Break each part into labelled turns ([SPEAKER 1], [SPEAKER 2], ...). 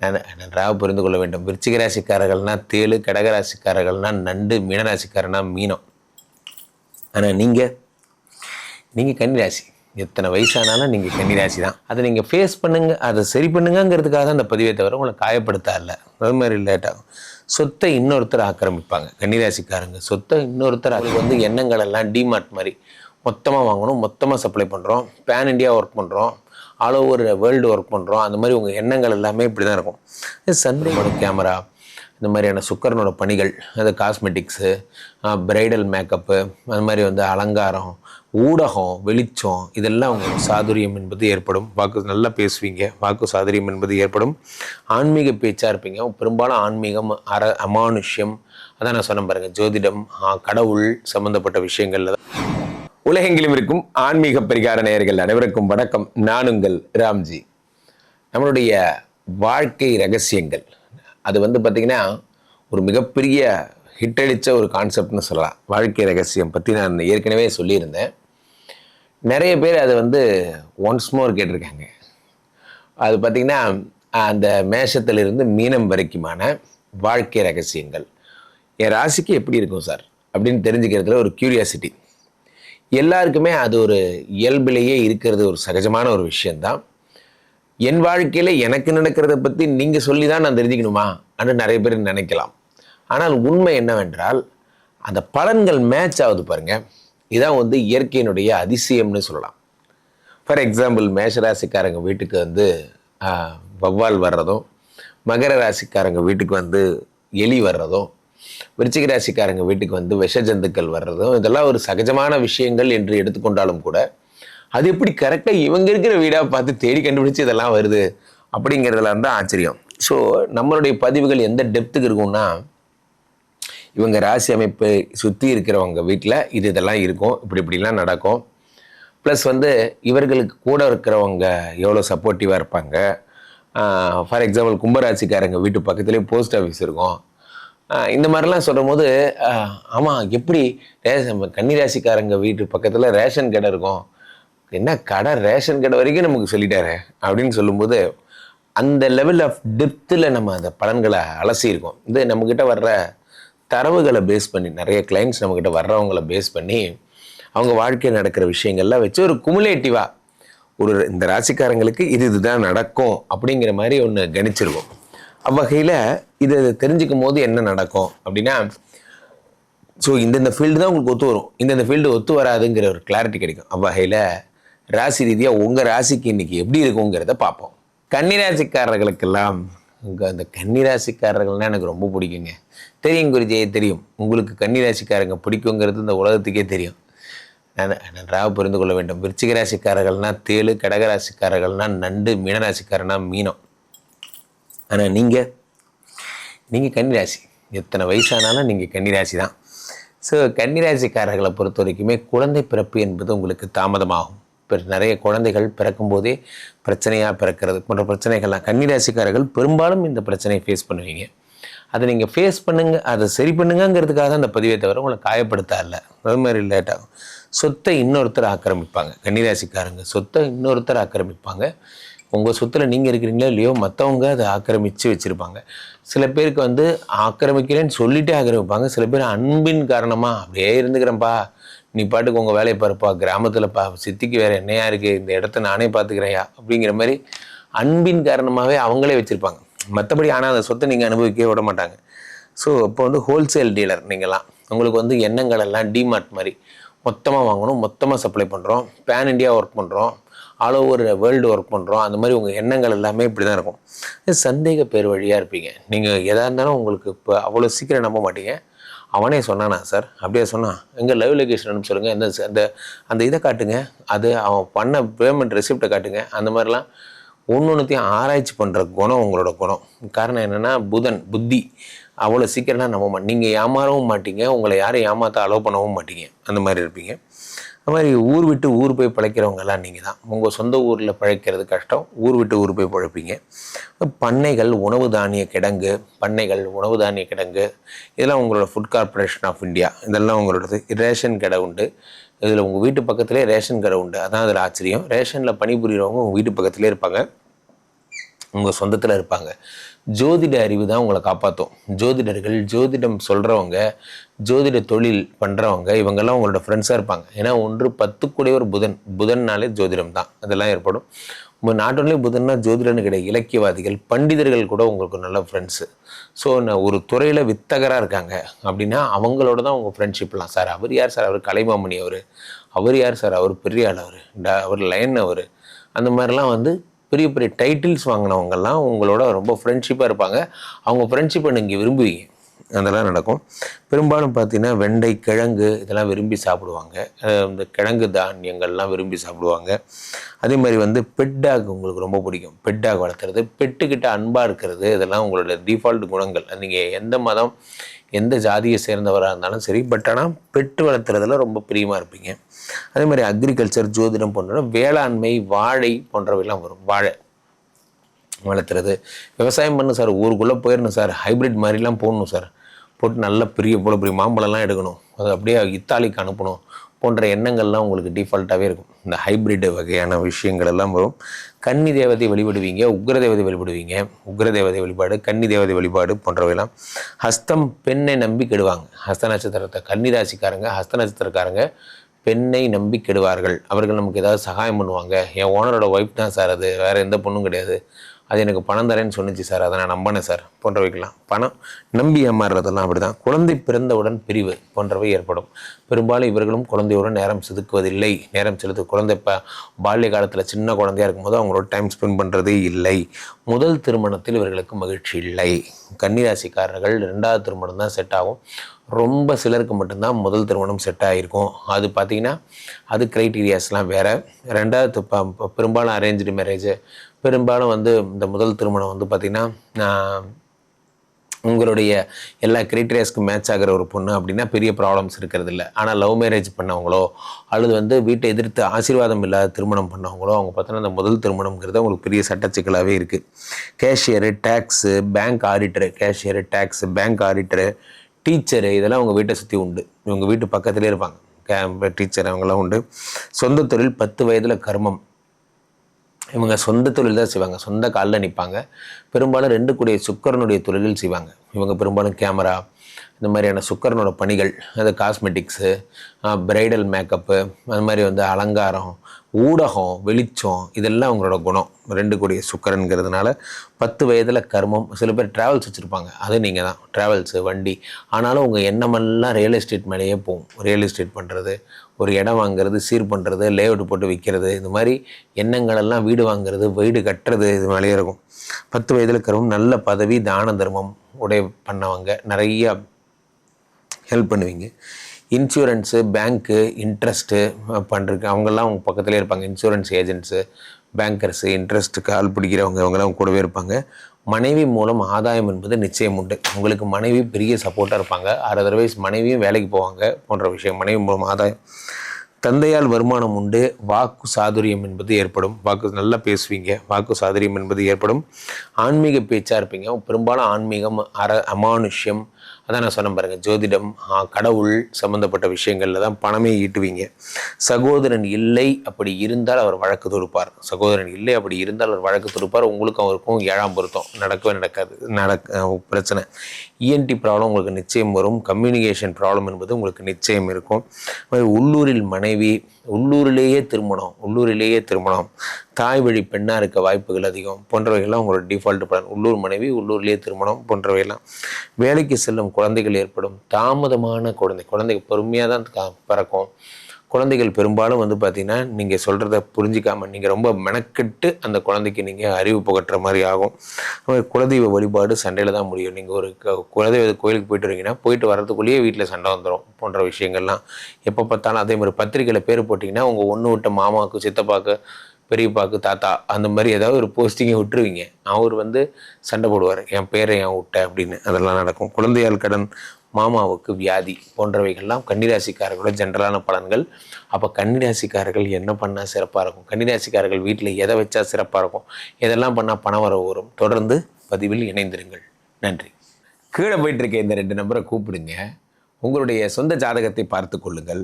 [SPEAKER 1] நன்றாக புரிந்து கொள்ள வேண்டும். விருச்சிக ராசிக்காரர்கள்னா தேளு கடகராசிக்காரர்கள்னால் நண்டு மீனராசிக்காரனா மீனம். ஆனால் நீங்கள் நீங்கள் கன்னிராசி எத்தனை வயசானாலும் நீங்கள் கன்னிராசி தான். அதை நீங்கள் ஃபேஸ் பண்ணுங்கள் அதை சரி பண்ணுங்கங்கிறதுக்காக தான் அந்த பதிவை தவிர உங்களை காயப்படுத்தா இல்லை அது மாதிரி லேட் ஆகும் சொத்தை இன்னொருத்தர் ஆக்கிரமிப்பாங்க. கன்னிராசிக்காரங்க சொத்தை இன்னொருத்தர் அதுக்கு வந்து எண்ணங்கள் எல்லாம் டிமார்ட் மாதிரி. மொத்தமாக வாங்கணும் மொத்தமாக சப்ளை பண்ணுறோம் பேன் இண்டியா ஒர்க் பண்ணுறோம் ஆல் ஓவர் வேர்ல்டு ஒர்க் பண்ணுறோம் அந்த மாதிரி உங்கள் எண்ணங்கள் எல்லாமே இப்படி தான் இருக்கும் சந்திரமோட கேமரா இந்த மாதிரியான சுக்கரனோட பணிகள் அது காஸ்மெட்டிக்ஸு பிரைடல் மேக்கப்பு அது மாதிரி வந்து அலங்காரம் ஊடகம் வெளிச்சம் இதெல்லாம் உங்களுக்கு சாதுரியம் என்பது ஏற்படும். வாக்கு நல்லா பேசுவீங்க. வாக்கு சாதுரியம் என்பது ஏற்படும். ஆன்மீக பேச்சாக இருப்பீங்க. பெரும்பாலும் ஆன்மீகம் அற அமானுஷ்யம் அதான் நான் சொன்னேன் பாருங்கள் ஜோதிடம் கடவுள் சம்மந்தப்பட்ட விஷயங்கள்ல தான். உலகெங்கிலும் இருக்கும் ஆன்மீக பரிகார நேயர்கள் அனைவருக்கும் வணக்கம். நான் உங்கள் ராம்ஜி. நம்மளுடைய வாழ்க்கை ரகசியங்கள். அது வந்து பார்த்திங்கன்னா ஒரு மிகப்பெரிய ஹிட்டடித்த ஒரு கான்செப்ட்னு சொல்லலாம். வாழ்க்கை ரகசியம் பற்றி நான் ஏற்கனவே சொல்லியிருந்தேன். நிறைய பேர் அதை வந்து ஒன்ஸ் மோர் கேட்டிருக்காங்க. அது பார்த்திங்கன்னா அந்த மேஷத்திலிருந்து மீனம் வரைக்குமான வாழ்க்கை ரகசியங்கள். என் ராசிக்கு எப்படி இருக்கும் சார்? அப்படின்னு தெரிஞ்சுக்கிறதுல ஒரு கியூரியாசிட்டி எல்லாருக்குமே அது ஒரு இயல்பிலேயே இருக்கிறது ஒரு சகஜமான ஒரு விஷயந்தான் என் வாழ்க்கையில் எனக்கு நடக்கிறத பற்றி நீங்கள் சொல்லி தான் நான் தெரிஞ்சுக்கணுமா? அப்படின்னு நிறைய பேர் நினைக்கலாம். ஆனால் உண்மை என்னவென்றால் அந்த பலன்கள் மேட்ச் ஆகுது பாருங்க. இதான் வந்து இயற்கையினுடைய அதிசயம்னு சொல்லலாம். ஃபார் எக்ஸாம்பிள் மேஷராசிக்காரங்க வீட்டுக்கு வந்து வௌவால் வர்றதும் மகர ராசிக்காரங்க வீட்டுக்கு வந்து எலி வர்றதும் விருச்சிக ராசிக்காரங்க வீட்டுக்கு வந்து விஷ ஜந்துக்கள் வர்றதும் இதெல்லாம் ஒரு சகஜமான விஷயங்கள் என்று எடுத்துக்கொண்டாலும் கூட அது எப்படி கரெக்டாக இவங்க இருக்கிற வீடாக பார்த்து தேடி கண்டுபிடிச்சு இதெல்லாம் வருது அப்படிங்கிறதுலாம் தான் ஆச்சரியம். ஸோ நம்மளுடைய பதிவுகள் எந்த டெப்த்துக்கு இருக்கும்னா இவங்க ராசி அமைப்பை சுற்றி இருக்கிறவங்க வீட்டில் இது இதெல்லாம் இருக்கும் இப்படி இப்படிலாம் நடக்கும். ப்ளஸ் வந்து இவர்களுக்கு கூட இருக்கிறவங்க எவ்வளோ சப்போர்ட்டிவாக இருப்பாங்க. ஃபார் எக்ஸாம்பிள் கும்பராசிக்காரங்க வீட்டு பக்கத்துலேயே போஸ்ட் ஆஃபீஸ் இருக்கும். இந்த மாதிரிலாம் சொல்லும் போது ஆமாம் எப்படி ரேஷன் கன்னிராசிக்காரங்க வீட்டு பக்கத்தில் ரேஷன் கடை இருக்கும். என்ன கடை ரேஷன் கடை வரைக்கும் நமக்கு சொல்லிட்டாரு அப்படின்னு சொல்லும்போது அந்த லெவல் ஆஃப் டெப்த்தில் நம்ம அந்த பலன்களை அலசியிருக்கோம் இது நம்மக்கிட்ட வர்ற தரவுகளை பேஸ் பண்ணி நிறைய கிளைண்ட்ஸ் நம்மக்கிட்ட வர்றவங்கள பேஸ் பண்ணி அவங்க வாழ்க்கையில் நடக்கிற விஷயங்கள்லாம் வச்சு ஒரு குமுலேட்டிவாக ஒரு இந்த ராசிக்காரங்களுக்கு இது இதுதான் நடக்கும் அப்படிங்கிற மாதிரி ஒன்று கணிச்சிருக்கோம் அவ்வகையில் இதை தெரிஞ்சுக்கும் போது என்ன நடக்கும் அப்படின்னா ஸோ இந்தந்த ஃபீல்டு தான் உங்களுக்கு ஒத்து வரும். இந்தந்த ஃபீல்டு ஒத்து வராதுங்கிற ஒரு கிளாரிட்டி கிடைக்கும். அவ்வகையில் ராசி ரீதியாக உங்கள் ராசிக்கு இன்றைக்கி எப்படி இருக்குங்கிறத பார்ப்போம். கன்னிராசிக்காரர்களுக்கெல்லாம் உங்கள் அந்த கன்னிராசிக்காரர்கள்னால் எனக்கு ரொம்ப பிடிக்குங்க. தெரியும் குருஜியே தெரியும். உங்களுக்கு கன்னிராசிக்காரங்க பிடிக்குங்கிறது இந்த உலகத்துக்கே தெரியும். நான் நன்றாக புரிந்து கொள்ள வேண்டும். விருச்சிக ராசிக்காரர்கள்னா தேளு கடகராசிக்காரர்கள்னா நண்டு மீனராசிக்காரனா மீனம். ஆனால் நீங்கள் நீங்கள் கன்னிராசி. எத்தனை வயசானாலும் நீங்கள் கன்னிராசி தான். ஸோ கன்னிராசிக்காரர்களை பொறுத்த வரைக்குமே குழந்தை பிறப்பு என்பது உங்களுக்கு தாமதமாகும். இப்போ நிறைய குழந்தைகள் பிறக்கும்போதே பிரச்சனையாக பிறக்கிறது. போன்ற பிரச்சனைகள்லாம் கன்னிராசிக்காரர்கள் பெரும்பாலும் இந்த பிரச்சனையை ஃபேஸ் பண்ணுவீங்க. அதை நீங்கள் ஃபேஸ் பண்ணுங்க அதை சரி பண்ணுங்கங்கிறதுக்காக தான் அந்த பதிவை தவிர உங்களை காயப்படுத்தா இல்லை அது மாதிரி லேட் ஆகும் சொத்தை இன்னொருத்தர் ஆக்கிரமிப்பாங்க. கன்னிராசிக்காரங்க சொத்தை இன்னொருத்தர் ஆக்கிரமிப்பாங்க. உங்கள் சொத்தில் நீங்கள் இருக்கிறீங்களோ இல்லையோ மற்றவங்க அதை ஆக்கிரமித்து வச்சுருப்பாங்க. சில பேருக்கு வந்து ஆக்கிரமிக்கிறேன்னு சொல்லிட்டே ஆக்கிரமிப்பாங்க. சில பேர் அன்பின் காரணமாக அப்படியே இருந்துக்கிறேன்ப்பா. நீ பாட்டுக்கு உங்கள் வேலையை பாருப்பா. கிராமத்தில்ப்பா. சித்திக்கு வேறு என்னையா இருக்குது இந்த இடத்த நானே பார்த்துக்கிறேயா அப்படிங்கிற மாதிரி அன்பின் காரணமாகவே அவங்களே வச்சுருப்பாங்க. மற்றபடி ஆனால் அந்த சொத்தை நீங்கள் அனுபவிக்கவே விட மாட்டாங்க. ஸோ இப்போ வந்து ஹோல்சேல் டீலர் நீங்களாம் உங்களுக்கு வந்து எண்ணங்கள் எல்லாம் டிமார்ட் மாதிரி. மொத்தமாக வாங்கணும் மொத்தமாக சப்ளை பண்ணுறோம் பேன் இண்டியா ஒர்க் பண்ணுறோம் ஆல் ஓவர் வேர்ல்டு ஒர்க் பண்ணுறோம் அந்த மாதிரி உங்கள் எண்ணங்கள் எல்லாமே இப்படி தான் இருக்கும் சந்தேக பேர் வழியாக இருப்பீங்க. நீங்கள் எதாக இருந்தாலும் உங்களுக்கு இப்போ அவ்வளோ சீக்கிரம் நம்ப மாட்டீங்க. அவனே சொன்னானா சார்? அப்படியே சொன்னான். எங்கே லைவ் லொகேஷன் அனுப்பி சொல்லுங்கள் இந்த அந்த அந்த இதை காட்டுங்க. அது அவன் பண்ண பேமெண்ட் ரெசிப்டை காட்டுங்க. அந்த மாதிரிலாம் ஒன்று ஒன்றுத்தையும் ஆராய்ச்சி பண்ணுற குணம் உங்களோட குணம். காரணம் என்னென்னா புதன் புத்தி. அவ்வளோ சீக்கிரம்லாம் நம்ப நீங்கள் ஏமாறவும் மாட்டீங்க உங்களை யாரும் ஏமாற்ற அலோவ் பண்ணவும் மாட்டீங்க. அந்த மாதிரி இருப்பீங்க. அது மாதிரி ஊர் விட்டு ஊர் போய் பிழைக்கிறவங்கெல்லாம் நீங்கள் தான் உங்கள் சொந்த ஊரில் பிழைக்கிறது கஷ்டம் ஊர் விட்டு ஊர் போய் பிழைப்பீங்க. பண்ணைகள் உணவு தானிய கிடங்கு பண்ணைகள் உணவு தானிய கிடங்கு இதெல்லாம் உங்களோட ஃபுட் கார்ப்பரேஷன் ஆஃப் இந்தியா இதெல்லாம் உங்களோடது. ரேஷன் கடை உண்டு. இதில் உங்கள் வீட்டு பக்கத்துலேயே ரேஷன் கடை உண்டு. அதான் அதில் ஆச்சரியம். ரேஷனில் பணிபுரியறவங்க உங்கள் வீட்டு பக்கத்துலேயே இருப்பாங்க. உங்கள் சொந்தத்தில் இருப்பாங்க. ஜோதிட அறிவு தான் உங்களை காப்பாற்றும் ஜோதிடர்கள் ஜோதிடம் சொல்கிறவங்க ஜோதிட தொழில் பண்ணுறவங்க இவங்கெல்லாம் உங்களோட ஃப்ரெண்ட்ஸாக இருப்பாங்க. ஏன்னா ஒன்று பத்து கூடிய ஒரு புதன். புதன்னாலே ஜோதிடம் தான். அதெல்லாம் ஏற்படும். நாட் ஒன்லி புதன்னா ஜோதிடன்னு கிடையாது. இலக்கியவாதிகள் பண்டிதர்கள் கூட உங்களுக்கு நல்ல ஃப்ரெண்ட்ஸு ஸோ நான் ஒரு துறையில் வித்தகராக இருக்காங்க அப்படின்னா அவங்களோட தான் உங்கள் ஃப்ரெண்ட்ஷிப்லாம் சார் அவர் யார் சார்? அவர் கலைமாமணி அவர். அவர் யார் சார்? அவர் பெரிய ஆள் அவர். ட அவர் லைன் அவர். அந்த மாதிரிலாம் வந்து பெரிய பெரிய டைட்டில்ஸ் வாங்கினவங்கெல்லாம் உங்களோட ரொம்ப ஃப்ரெண்ட்ஷிப்பாக இருப்பாங்க. அவங்க ஃப்ரெண்ட்ஷிப்பை நீங்கள் விரும்புவீங்க. அதெல்லாம் நடக்கும். பெரும்பாலும் பார்த்தீங்கன்னா வெண்டை கிழங்கு இதெல்லாம் விரும்பி சாப்பிடுவாங்க. இந்த கிழங்கு தானியங்கள்லாம் விரும்பி சாப்பிடுவாங்க. அதே மாதிரி வந்து பெட் டாக் உங்களுக்கு ரொம்ப பிடிக்கும். பெட் டாக் வளர்த்துறது பெட்டுக்கிட்ட அன்பாக இருக்கிறது இதெல்லாம் உங்களோட டிஃபால்ட் குணங்கள். நீங்கள் எந்த மதம் எந்த ஜாதியை சேர்ந்தவராக இருந்தாலும் சரி பட் ஆனால் பெட்டு வளர்த்துறதுல ரொம்ப பிரியமாக இருப்பீங்க. அதே மாதிரி அக்ரிகல்ச்சர் ஜோதிடம் போன்ற வேளாண்மை வாழை போன்றவையெல்லாம் வரும். வாழை வளர்த்துறது விவசாயம் பண்ணு சார் ஊருக்குள்ளே போயிடணும் சார். ஹைப்ரிட் மாதிரிலாம் போடணும் சார். போட்டு நல்ல பெரிய இவ்வளோ பெரிய மாம்பழம்லாம் எடுக்கணும். அது அப்படியே இத்தாலிக்கு அனுப்பணும் போன்ற எண்ணங்கள்லாம் உங்களுக்கு டிஃபால்ட்டாகவே இருக்கும். இந்த ஹைப்ரிட் வகையான விஷயங்கள் எல்லாம் வரும். கன்னி தேவதை வழிபடுவீங்க உக்ர தேவதை வழிபடுவீங்க. உக்ர தேவதை வழிபாடு கன்னி தேவதை வழிபாடு போன்றவையெல்லாம் ஹஸ்தம் பெண்ணை நம்பி கெடுவாங்க. ஹஸ்த நட்சத்திரத்தை கன்னி ராசிக்காரங்க ஹஸ்த நட்சத்திரக்காரங்க பெண்ணை நம்பி கெடுவார்கள். அவர்கள் நமக்கு ஏதாவது சகாயம் பண்ணுவாங்க. என் ஓனரோட ஒய்ஃப் தான் சார் அது. வேறு எந்த பொண்ணும் கிடையாது. அது எனக்கு பணம் தரேன்னு சொன்னிச்சு சார். அதை நான் நம்பினேன் சார். போன்றவைக்கெல்லாம் பணம் நம்பி ஏமாறுறதெல்லாம் அப்படி தான் குழந்தை பிறந்தவுடன் பிரிவு போன்றவை ஏற்படும். பெரும்பாலும் இவர்களும் குழந்தையுடன் நேரம் செதுக்குவதில்லை. நேரம் செலுத்து குழந்தை இப்போ பால்ய காலத்தில் சின்ன குழந்தையா இருக்கும்போது அவங்களோட டைம் ஸ்பெண்ட் பண்ணுறதே இல்லை. முதல் திருமணத்தில் இவர்களுக்கு மகிழ்ச்சி இல்லை. கன்னிராசிக்காரர்கள் ரெண்டாவது திருமணம் தான் செட் ஆகும். ரொம்ப சிலருக்கு மட்டும்தான் முதல் திருமணம் செட் ஆகிருக்கும் அது பார்த்தீங்கன்னா அது க்ரைட்டீரியாஸ்லாம் வேறு. ரெண்டாவது ப- பெரும்பாலும் அரேஞ்சு மேரேஜ் பெரும்பாலும் வந்து இந்த முதல் திருமணம் வந்து பார்த்திங்கன்னா உங்களுடைய எல்லா கிரைட்டீரியாஸ்க்கு மேட்ச் ஆகிற ஒரு பொண்ணு அப்படின்னா பெரிய ப்ராப்ளம்ஸ் இருக்கிறது இல்லை ஆனால் லவ் மேரேஜ் பண்ணவங்களோ அல்லது வந்து வீட்டை எதிர்த்து ஆசீர்வாதம் இல்லாத திருமணம் பண்ணவங்களோ அவங்க பார்த்தோன்னா அந்த முதல் திருமணம்ங்கிறது அவங்களுக்கு பெரிய சட்ட சிக்கலாகவே இருக்குது cashier tax bank auditor cashier tax bank auditor teacher இதெல்லாம் உங்கள் வீட்டை சுற்றி உண்டு. இவங்க வீட்டு பக்கத்துலேயே இருப்பாங்க. கே டீச்சர் அவங்கெல்லாம் உண்டு. சொந்த தொழில் பத்து வயதில் கர்மம். இவங்க சொந்த தொழில் தான் செய்வாங்க. சொந்த காலில் நிற்பாங்க பெரும்பாலும் ரெண்டு கூடிய சுக்கரனுடைய தொழிலில் செய்வாங்க. இவங்க பெரும்பாலும் கேமரா இந்த மாதிரியான சுக்கரனோட பணிகள் அது காஸ்மெட்டிக்ஸு பிரைடல் மேக்கப்பு அது மாதிரி வந்து அலங்காரம் ஊடகம் வெளிச்சம் இதெல்லாம் அவங்களோட குணம். ரெண்டு கூடிய சுக்கரனுங்கிறதுனால பத்து வயதில் கர்மம் சில பேர் ட்ராவல்ஸ் வச்சுருப்பாங்க. அது நீங்கள் தான். ட்ராவல்ஸு வண்டி. ஆனாலும் உங்கள் எண்ணமெல்லாம் ரியல் எஸ்டேட் மேலேயே போகும். ரியல் எஸ்டேட் பண்ணுறது ஒரு இடம் வாங்குறது சீர் பண்ணுறது லேஅவுட் போட்டு விற்கிறது இந்த மாதிரி எண்ணங்களெல்லாம் வீடு வாங்குறது வீடு கட்டுறது இது மேலேயே இருக்கும். பத்து வயதில் கர்மம் நல்ல பதவி தான தர்மம் உடைய பண்ணவங்க நிறைய ஹெல்ப் பண்ணுவீங்க. இன்சூரன்ஸு பேங்க்கு இன்ட்ரெஸ்ட்டு பண்ணுறதுக்கு அவங்கெல்லாம் அவங்க பக்கத்துலேயே இருப்பாங்க. Insurance agents bankers interest call பிடிக்கிறவங்க அவங்கெல்லாம் கூடவே இருப்பாங்க. மனைவி மூலம் ஆதாயம் என்பது நிச்சயம் உண்டு. உங்களுக்கு மனைவி பெரிய சப்போர்ட்டாக இருப்பாங்க. ஆறு அதர்வைஸ் மனைவியும் வேலைக்கு போவாங்க போன்ற விஷயம். மனைவி மூலம் ஆதாயம். தந்தையால் வருமானம் உண்டு. வாக்கு சாதுரியம் என்பது ஏற்படும். வாக்கு நல்லா பேசுவீங்க. வாக்கு சாதுரியம் என்பது ஏற்படும். ஆன்மீக பேச்சாக இருப்பீங்க. பெரும்பாலும் ஆன்மீகம் அற அமானுஷ்யம் அதான் நான் சொன்னேன் பாருங்கள் ஜோதிடம் கடவுள் சம்பந்தப்பட்ட விஷயங்களில் தான் பணமே ஈட்டுவீங்க. சகோதரன் இல்லை அப்படி இருந்தால் அவர் வழக்கு தொடுப்பார். சகோதரன் இல்லை அப்படி இருந்தால் அவர் வழக்கு தொடுப்பார். உங்களுக்கும் அவருக்கும் ஏழாம் பொருத்தம். நடக்கவே நடக்காது. நடக்க பிரச்சனை. இஎன்டி ப்ராப்ளம் உங்களுக்கு நிச்சயம் வரும். கம்யூனிகேஷன் ப்ராப்ளம் என்பது உங்களுக்கு நிச்சயம் இருக்கும். அது மாதிரி உள்ளூரில் மனைவி உள்ளூரிலேயே திருமணம் உள்ளூரிலேயே திருமணம். தாய் வழி பெண்ணாக இருக்க வாய்ப்புகள் அதிகம். போன்றவைகள்லாம் உங்களோட டிஃபால்ட் பலன். உள்ளூர் மனைவி உள்ளூர்லேயே திருமணம் போன்றவையெல்லாம் வேலைக்கு செல்லும் குழந்தைகள் ஏற்படும் தாமதமான குழந்தை. குழந்தைக்கு பொறுமையாக தான் பிறக்கும். குழந்தைகள் பெரும்பாலும் வந்து பார்த்திங்கன்னா நீங்கள் சொல்கிறத புரிஞ்சிக்காமல் நீங்கள் ரொம்ப மெனக்கெட்டு அந்த குழந்தைக்கு நீங்கள் அறிவு புகட்டுற மாதிரி ஆகும். குலதெய்வ வழிபாடு சண்டையில் தான் முடியும். நீங்கள் ஒரு குலதெய்வ கோயிலுக்கு போயிட்டு வரீங்கன்னா போயிட்டு வரதுக்குள்ளேயே வீட்டில் சண்டை வந்துடும் போன்ற விஷயங்கள்லாம். எப்போ பார்த்தாலும் அதே மாதிரி பத்திரிக்கையில் பேர் போட்டிங்கன்னா உங்கள் ஒன்று விட்ட மாமாவுக்கு சித்தப்பாக்கு பெரியப்பாக்கு தாத்தா அந்த மாதிரி ஏதாவது ஒரு போஸ்டிங்கை விட்டுருவீங்க. அவர் வந்து சண்டை போடுவார். என் பேரை என் விட்ட? அப்படின்னு. அதெல்லாம் நடக்கும். குழந்தையால் கடன் மாமாவுக்கு வியாதி போன்றவைகள்லாம் கன்னிராசிக்காரர்களோட ஜென்ரலான பலன்கள். அப்போ கன்னிராசிக்காரர்கள் என்ன பண்ணால் சிறப்பாக இருக்கும்? கன்னிராசிக்காரர்கள் வீட்டில் எதை வச்சா சிறப்பாக இருக்கும்? எதெல்லாம் பண்ணால் பணம் வர வரும்? தொடர்ந்து பதிவில் இணைந்திருங்கள். நன்றி. கீழே போயிட்டு இருக்க இந்த ரெண்டு நம்பரை கூப்பிடுங்க. உங்களுடைய சொந்த ஜாதகத்தை பார்த்து கொள்ளுங்கள்.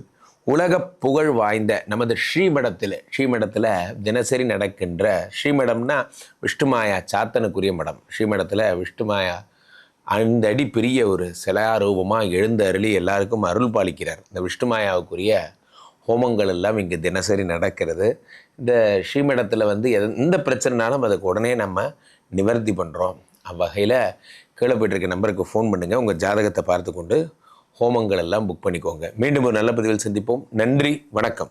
[SPEAKER 1] உலக புகழ் வாய்ந்த நமது ஸ்ரீமடத்தில் ஸ்ரீமடத்தில் தினசரி நடக்கின்ற ஸ்ரீமடம்னா விஷ்ணுமாயா சாத்தனுக்குரிய மடம். ஸ்ரீமடத்தில் விஷ்ணுமாயா அந்த அடி பெரிய ஒரு சிலாரூபமாக எழுந்த அருளி எல்லாருக்கும் அருள் பாலிக்கிறார். இந்த விஷ்ணுமாயாவுக்குரிய ஹோமங்கள் எல்லாம் இங்கே தினசரி நடக்கிறது. இந்த ஸ்ரீமடத்தில் வந்து எந்த- எந்த பிரச்சனைனாலும் அதுக்கு உடனே நம்ம நிவர்த்தி பண்ணுறோம் அவ்வகையில் கீழே போயிட்டுருக்க நம்பருக்கு ஃபோன் பண்ணுங்கள் உங்கள் ஜாதகத்தை பார்த்து கொண்டு ஹோமங்கள் எல்லாம் புக் பண்ணிக்கோங்க. மீண்டும் ஒரு நல்ல பதிவில் சந்திப்போம். நன்றி வணக்கம்.